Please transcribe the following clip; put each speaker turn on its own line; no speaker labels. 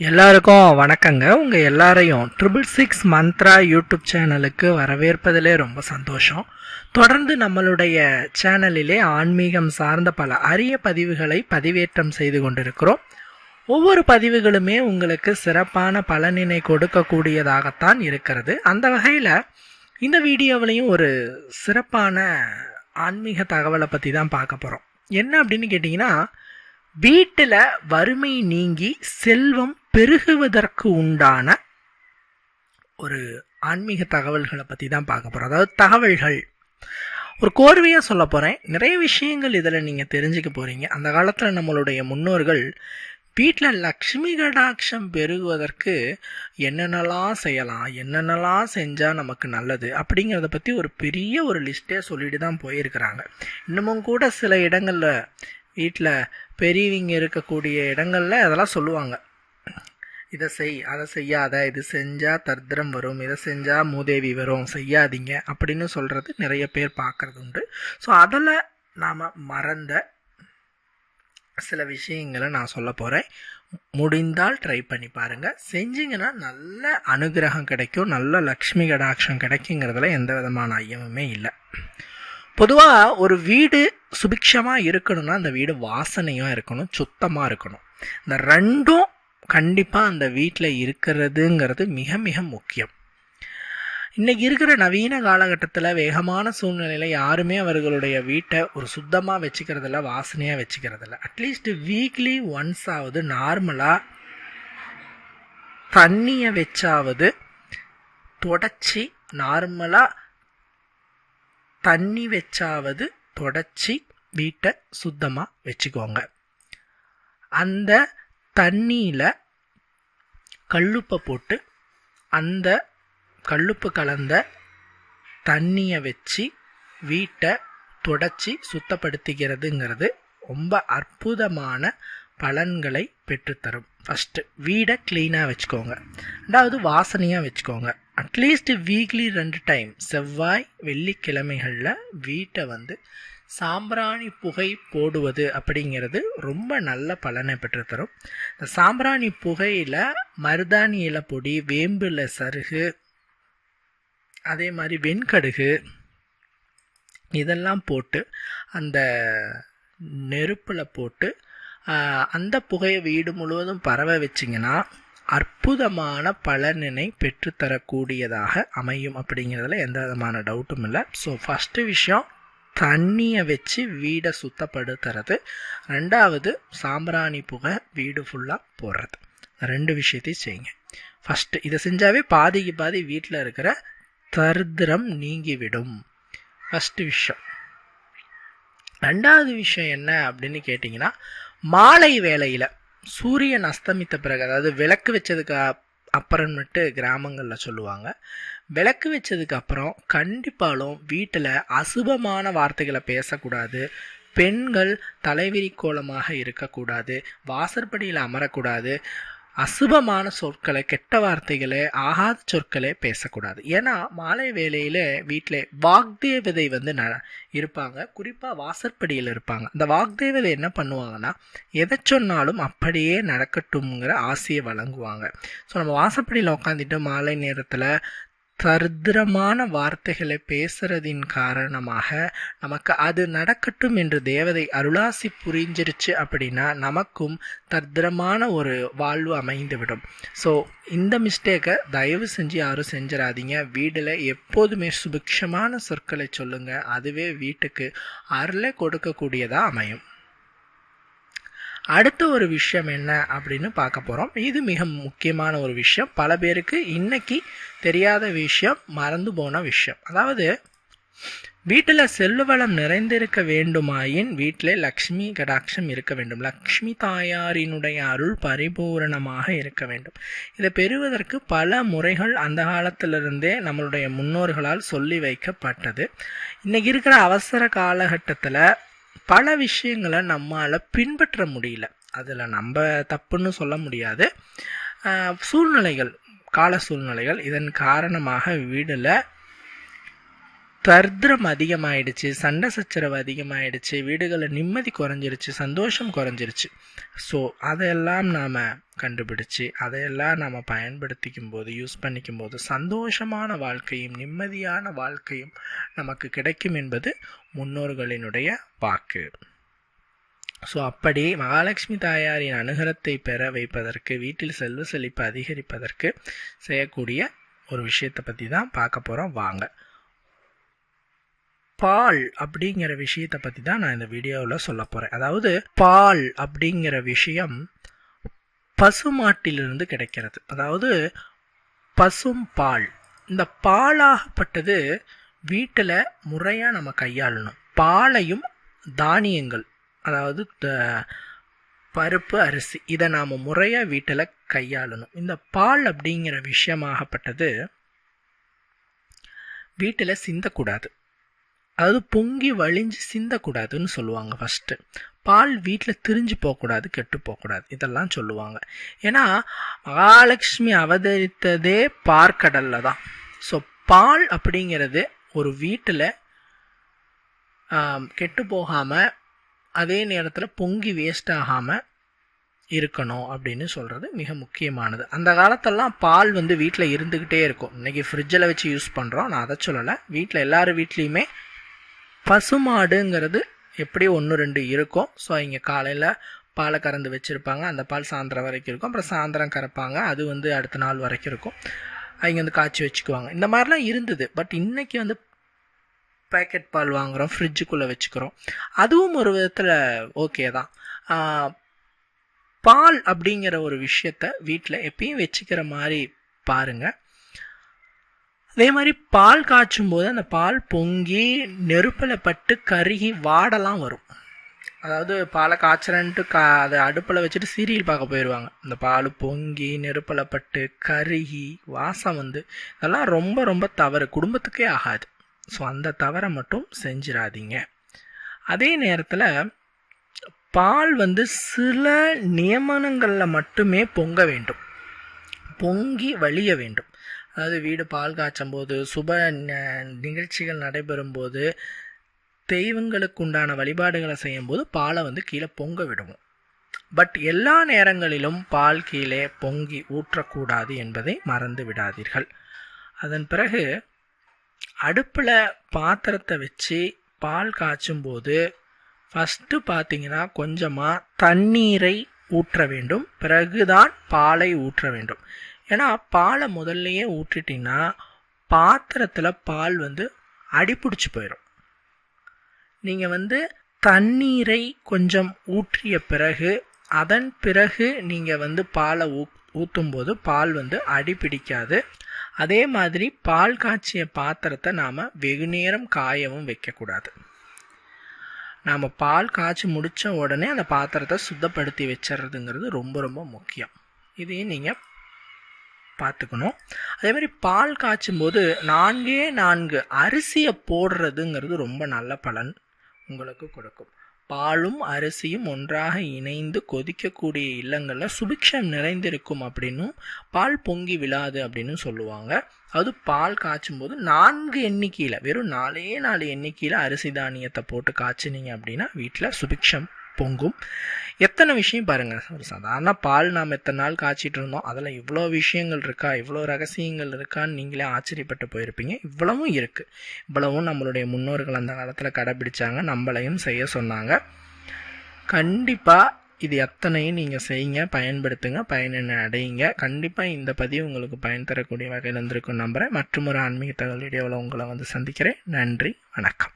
எல்லாருக்கும் வணக்கங்க. உங்கள் எல்லாரையும் ட்ரிபிள் சிக்ஸ் மந்த்ரா யூடியூப் சேனலுக்கு வரவேற்பதிலே ரொம்ப சந்தோஷம். தொடர்ந்து நம்மளுடைய சேனலிலே ஆன்மீகம் சார்ந்த பல அரிய பதிவுகளை பதிவேற்றம் செய்து கொண்டிருக்கிறோம். ஒவ்வொரு பதிவுகளுமே உங்களுக்கு சிறப்பான பலனினை கொடுக்கக்கூடியதாகத்தான் இருக்கிறது. அந்த வகையில் இந்த வீடியோவிலையும் ஒரு சிறப்பான ஆன்மீக தகவலை பற்றி தான் பார்க்க போகிறோம் என்ன அப்படின்னு கேட்டிங்கன்னா வீட்டில் வறுமை நீங்கி செல்வம் பெருகுவதற்கு உண்டான ஒரு ஆன்மீக தகவல்களை பற்றி தான் பார்க்க போகிறோம் அதாவது தகவல்கள். ஒரு கோர்வையாக சொல்ல போகிறேன் நிறைய விஷயங்கள் இதில் நீங்கள் தெரிஞ்சுக்க போகிறீங்க அந்த காலத்தில் நம்மளுடைய முன்னோர்கள் வீட்டில் லக்ஷ்மி கடாட்சம் பெருகுவதற்கு என்னென்னலாம் செய்யலாம் என்னென்னலாம் செஞ்சால் நமக்கு நல்லது அப்படிங்கிறத பற்றி ஒரு பெரிய ஒரு லிஸ்ட்டே சொல்லிட்டு தான் போயிருக்கிறாங்க. இன்னமும் கூட சில இடங்களில் வீட்டில் பெரியவங்க இருக்கக்கூடிய இடங்களில் அதெல்லாம் சொல்லுவாங்க. இதை செய் அதை செய்யாத இது செஞ்சால் தர்திரம் வரும் இதை செஞ்சால் மூதேவி வரும் செய்யாதீங்க அப்படின்னு சொல்கிறது நிறைய பேர் பார்க்குறது உண்டு. ஸோ அதில் நாம் மறந்த சில விஷயங்களை நான் சொல்ல போகிறேன் முடிந்தால் ட்ரை பண்ணி பாருங்கள் செஞ்சிங்கன்னா நல்ல அனுகிரகம் கிடைக்கும் நல்ல லக்ஷ்மி கடாட்சம் கிடைக்குங்கிறதுல எந்த விதமான ஐயமுமே இல்லை. பொதுவாக ஒரு வீடு சுபிக்ஷமாக இருக்கணும்னா அந்த வீடு வாசனையாக இருக்கணும் சுத்தமாக இருக்கணும். இந்த ரெண்டும் கண்டிப்பாக அந்த வீட்டில் இருக்கிறதுங்கிறது மிக மிக முக்கியம். இன்றைக்கி இருக்கிற நவீன காலகட்டத்தில் வேகமான சூழ்நிலையில் யாருமே அவர்களுடைய வீட்டை ஒரு சுத்தமாக வச்சுக்கிறதில்ல வாசனையாக வச்சுக்கிறதில்ல. அட்லீஸ்ட் வீக்லி ஒன்ஸ் ஆகுது நார்மலாக தண்ணியை வச்சாவது தொடச்சி நார்மலாக தண்ணி வச்சாவது தொடச்சி வீட்டை சுத்தமாக வச்சுக்கோங்க. அந்த தண்ணியில் கல்லுப்பை போட்டு அந்த கல்லுப்பு கலந்த தண்ணியை வச்சு வீட்டை தொடச்சி சுத்தப்படுத்திக்கிறதுங்கிறது ரொம்ப அற்புதமான பலன்களை பெற்றுத்தரும். ஃபஸ்ட்டு வீடை க்ளீனாக வச்சுக்கோங்க. ரெண்டாவது வாசனையாக வச்சுக்கோங்க. அட்லீஸ்ட் வீக்லி ரெண்டு டைம் செவ்வாய் வெள்ளிக்கிழமைகளில் வீட்டை வந்து சாம்பிராணி புகை போடுவது அப்படிங்கிறது ரொம்ப நல்ல பலனை பெற்றுத்தரும். இந்த சாம்பிராணி புகையில் மருதாணி இலை பொடி வேம்பில் சருகு அதே மாதிரி வெண்கடுகு இதெல்லாம் போட்டு அந்த நெருப்பில் போட்டு அந்த புகையை வீடு முழுவதும் பரவ வச்சிங்கன்னா அற்புதமான பலனினை பெற்றுத்தரக்கூடியதாக அமையும் அப்படிங்கிறதுல எந்த விதமான டவுட்டும் இல்லை. ஸோ ஃபஸ்ட்டு விஷயம் தண்ணியை வச்சு வீடை சுத்தப்படுத்துறது. ரெண்டாவது சாம்பிராணி புகை வீடு ஃபுல்லாக போடுறது. ரெண்டு விஷயத்தையும் செய்யுங்க. ஃபஸ்ட்டு இதை செஞ்சாவே பாதிக்கு பாதி வீட்டில் இருக்கிற தரித்திரம் நீங்கிவிடும். ஃபஸ்ட்டு விஷயம். ரெண்டாவது விஷயம் என்ன அப்படின்னு கேட்டிங்கன்னா மாலை வேளையில் சூரியன் அஸ்தமித்த பிறகு அதாவது விளக்கு வச்சதுக்கு அப்புறம்னுட்டு கிராமங்களில் சொல்லுவாங்க விளக்கு வச்சதுக்கு அப்புறம் கண்டிப்பாலும் வீட்டில் அசுபமான வார்த்தைகளை பேசக்கூடாது. பெண்கள் தலைவிரி கோலமாக இருக்கக்கூடாது. வாசற்படியில் அமரக்கூடாது. அசுபமான சொற்களை கெட்ட வார்த்தைகளை ஆகாத சொற்களே பேசக்கூடாது. ஏன்னா மாலை வேலையில் வீட்டில் வாக்தேவதை வந்து ந இருப்பாங்க. குறிப்பாக வாசற்படியில் இருப்பாங்க. இந்த வாக்தேவதை என்ன பண்ணுவாங்கன்னா எதை சொன்னாலும் அப்படியே நடக்கட்டும்ங்கிற ஆசையை வழங்குவாங்க. ஸோ நம்ம வாசற்படியில் உட்காந்துட்டு மாலை நேரத்தில் தரித்திரமான வார்த்தைகளை பேசுறதின் காரணமாக நமக்கு அது நடக்கட்டும் என்று தேவதை அருளாசி புரிஞ்சிருச்சு அப்படின்னா நமக்கும் தரித்திரமான ஒரு வாழ்வு அமைந்துவிடும். ஸோ இந்த மிஸ்டேக்கை தயவு செஞ்சு யாரும் செஞ்சிடாதீங்க வீட்டில் எப்போதுமே சுபிக்ஷமான சொற்களை சொல்லுங்கள் அதுவே வீட்டுக்கு அருளை கொடுக்கக்கூடியதாக அமையும். அடுத்த ஒரு விஷயம் என்ன அப்படின்னு பார்க்க போகிறோம் இது மிக முக்கியமான ஒரு விஷயம். பல பேருக்கு இன்னைக்கு தெரியாத விஷயம் மறந்து போன விஷயம். அதாவது வீட்டில் செல்வளம் நிறைந்திருக்க வேண்டுமாயின் வீட்டில் லக்ஷ்மி கடாட்சம் இருக்க வேண்டும். லக்ஷ்மி தாயாரினுடைய அருள் பரிபூரணமாக இருக்க வேண்டும். இதை பெறுவதற்கு பல முறைகள் அந்த காலத்திலிருந்தே நம்மளுடைய முன்னோர்களால் சொல்லி வைக்கப்பட்டது. இன்னைக்கு இருக்கிற அவசர காலகட்டத்தில் பல விஷயங்களை நம்மால் பின்பற்ற முடியல. அதில் நம்ம தப்புன்னு சொல்ல முடியாது. சூழ்நிலைகள் கால சூழ்நிலைகள் இதன் காரணமாக வீடில் தர்திரம் அதிகமாயிடுச்சு சண்டை சச்சரவு அதிகமாயிடுச்சு வீடுகளில் நிம்மதி குறைஞ்சிருச்சு சந்தோஷம் குறைஞ்சிருச்சு. ஸோ அதையெல்லாம் நாம் கண்டுபிடிச்சு அதையெல்லாம் நாம் பயன்படுத்திக்கும் போது யூஸ் பண்ணிக்கும் போது சந்தோஷமான வாழ்க்கையும் நிம்மதியான வாழ்க்கையும் நமக்கு கிடைக்கும் என்பது முன்னோர்களினுடைய வாக்கு. ஸோ அப்படி மகாலட்சுமி தாயாரின் அனுகரத்தை பெற வைப்பதற்கு வீட்டில் செல்வ செழிப்பு அதிகரிப்பதற்கு செய்யக்கூடிய ஒரு விஷயத்தை பற்றி தான் பார்க்க போகிறோம் வாங்க. பால் அப்படிங்கிற விஷயத்தை பற்றி தான் நான் இந்த வீடியோவில் சொல்ல போகிறேன் அதாவது பால் அப்படிங்கிற விஷயம் பசுமாட்டிலிருந்து கிடைக்கிறது. அதாவது பசும் பால். இந்த பாலாகப்பட்டது வீட்டில் முறையாக நம்ம கையாளணும். பாலையும் தானியங்கள் அதாவது பருப்பு அரிசி இதை நாம் முறையாக வீட்டில் கையாளணும். இந்த பால் அப்படிங்கிற விஷயமாகப்பட்டது வீட்டில் சிந்தக்கூடாது. அதாவது பொங்கி வழிஞ்சு சிந்தக்கூடாதுன்னு சொல்லுவாங்க ஃபஸ்ட்டு பால் வீட்டில் திரிஞ்சு போகக்கூடாது கெட்டு போகக்கூடாது. இதெல்லாம் சொல்லுவாங்க. ஏன்னா மகாலட்சுமி அவதரித்ததே பார்க்கடலில் தான். ஸோ பால் அப்படிங்கிறது ஒரு வீட்டில் கெட்டு போகாமல் அதே நேரத்தில் பொங்கி வேஸ்ட் ஆகாமல் இருக்கணும் அப்படின்னு சொல்கிறது மிக முக்கியமானது. அந்த காலத்தெல்லாம் பால் வந்து வீட்டில் இருந்துக்கிட்டே இருக்கும். இன்றைக்கி ஃப்ரிட்ஜில் வச்சு யூஸ் பண்ணுறோம் நான் அதை சொல்லலை. வீட்டில் எல்லார் வீட்லேயுமே பசுமாடுங்கிறது எப்படி ஒன்று ரெண்டு இருக்கும். ஸோ இங்கே காலையில் பாலை கறந்து வச்சுருப்பாங்க. அந்த பால் சாயந்தரம் வரைக்கும் இருக்கும். அப்புறம் சாயந்தரம் கறப்பாங்க. அது வந்து அடுத்த நாள் வரைக்கும் இருக்கும். அவங்க வந்து காய்ச்சி வச்சுக்குவாங்க. இந்த மாதிரிலாம் இருந்தது. பட் இன்றைக்கி வந்து பேக்கெட் பால் வாங்குகிறோம் ஃப்ரிட்ஜுக்குள்ளே வச்சுக்கிறோம். அதுவும் ஒரு விதத்தில் ஓகே தான். பால் அப்படிங்கிற ஒரு விஷயத்த வீட்டில் எப்பயும் வச்சுக்கிற மாதிரி பாருங்கள் அதே மாதிரி பால் காய்ச்சும் போது அந்த பால் பொங்கி நெருப்பில் பட்டு கருகி வாடலாம் வரும். அதாவது பாலை காய்ச்சலன்ட்டு கா அதை அடுப்பில் வச்சுட்டு சீரியல் பார்க்க போயிடுவாங்க அந்த பால் பொங்கி நெருப்பில் பட்டு கருகி வாசம் வந்து இதெல்லாம் ரொம்ப ரொம்ப தவறு. குடும்பத்துக்கே ஆகாது. ஸோ அந்த தவறை மட்டும் செஞ்சிடாதீங்க. அதே நேரத்தில் பால் வந்து சில நியமனங்களில் மட்டுமே பொங்க வேண்டும். பொங்கி வழிய வேண்டும். அதாவது வீடு பால் காய்ச்சும் போது சுப நிகழ்ச்சிகள் நடைபெறும் போது தெய்வங்களுக்கு உண்டான வழிபாடுகளை செய்யும் போது பாலை வந்து கீழே பொங்க விடுவோம். பட் எல்லா நேரங்களிலும் பால் கீழே பொங்கி ஊற்றக்கூடாது என்பதை மறந்து விடாதீர்கள். அதன் பிறகு அடுப்பில் பாத்திரத்தை வச்சு பால் காய்ச்சும் போது ஃபஸ்ட்டு பார்த்தீங்கன்னா கொஞ்சமாக தண்ணீரை ஊற்ற வேண்டும். பிறகுதான் பாலை ஊற்ற வேண்டும். ஏன்னா பாலை முதல்லையே ஊற்றிட்டிங்கன்னா பாத்திரத்தில் பால் வந்து அடிப்பிடிச்சு போயிடும் நீங்கள் வந்து தண்ணீரை கொஞ்சம் ஊற்றிய பிறகு அதன் பிறகு நீங்கள் வந்து பாலை ஊ ஊற்றும்போது பால் வந்து அடி பிடிக்காது அதே மாதிரி பால் காய்ச்சிய பாத்திரத்தை நாம் வெகுநேரம் காயவும் வைக்கக்கூடாது. நாம் பால் காய்ச்சி முடித்த உடனே அந்த பாத்திரத்தை சுத்தப்படுத்தி வச்சிடுறதுங்கிறது ரொம்ப ரொம்ப முக்கியம். இதையும் நீங்கள் பார்த்துக்கணும். அதே மாதிரி பால் காய்ச்சும் போது நான்கே நான்கு அரிசியை போடுறதுங்கிறது ரொம்ப நல்ல பலன் உங்களுக்கு கொடுக்கும். பாலும் அரிசியும் ஒன்றாக இணைந்து கொதிக்கக்கூடிய இல்லங்களில் சுபிக்ஷம் நிறைந்திருக்கும் அப்படின்னும் பால் பொங்கி விழாது அப்படின்னு சொல்லுவாங்க. அது பால் காய்ச்சும் போது நான்கு எண்ணிக்கையில் வெறும் நாலே நாலு எண்ணிக்கையில் அரிசி தானியத்தை போட்டு காய்ச்சினீங்க அப்படின்னா வீட்டில் சுபிக்ஷம் பொங்கும். எத்தனை விஷயம் பாருங்கள் ஒரு சாதாரண பால் நாம் எத்தனை நாள் காய்ச்சிட்டு இருந்தோம் அதில் இவ்வளோ விஷயங்கள் இருக்கா இவ்வளோ ரகசியங்கள் இருக்கான்னு நீங்களே ஆச்சரியப்பட்டு போயிருப்பீங்க. இவ்வளவும் இருக்குது இவ்வளவும் நம்மளுடைய முன்னோர்கள் அந்த காலத்தில் கடைபிடிச்சாங்க நம்மளையும் செய்ய சொன்னாங்க. கண்டிப்பாக இது எத்தனையும் நீங்கள் செய்யுங்க பயன்படுத்துங்க பயனென்ன அடையுங்க. கண்டிப்பாக இந்த பதிவு உங்களுக்கு பயன் தரக்கூடிய வகையில் இருந்திருக்கும் நம்புகிறேன் மற்றும் ஒரு ஆன்மீக தகவல் வீடியோவில் உங்களை வந்து சந்திக்கிறேன். நன்றி வணக்கம்.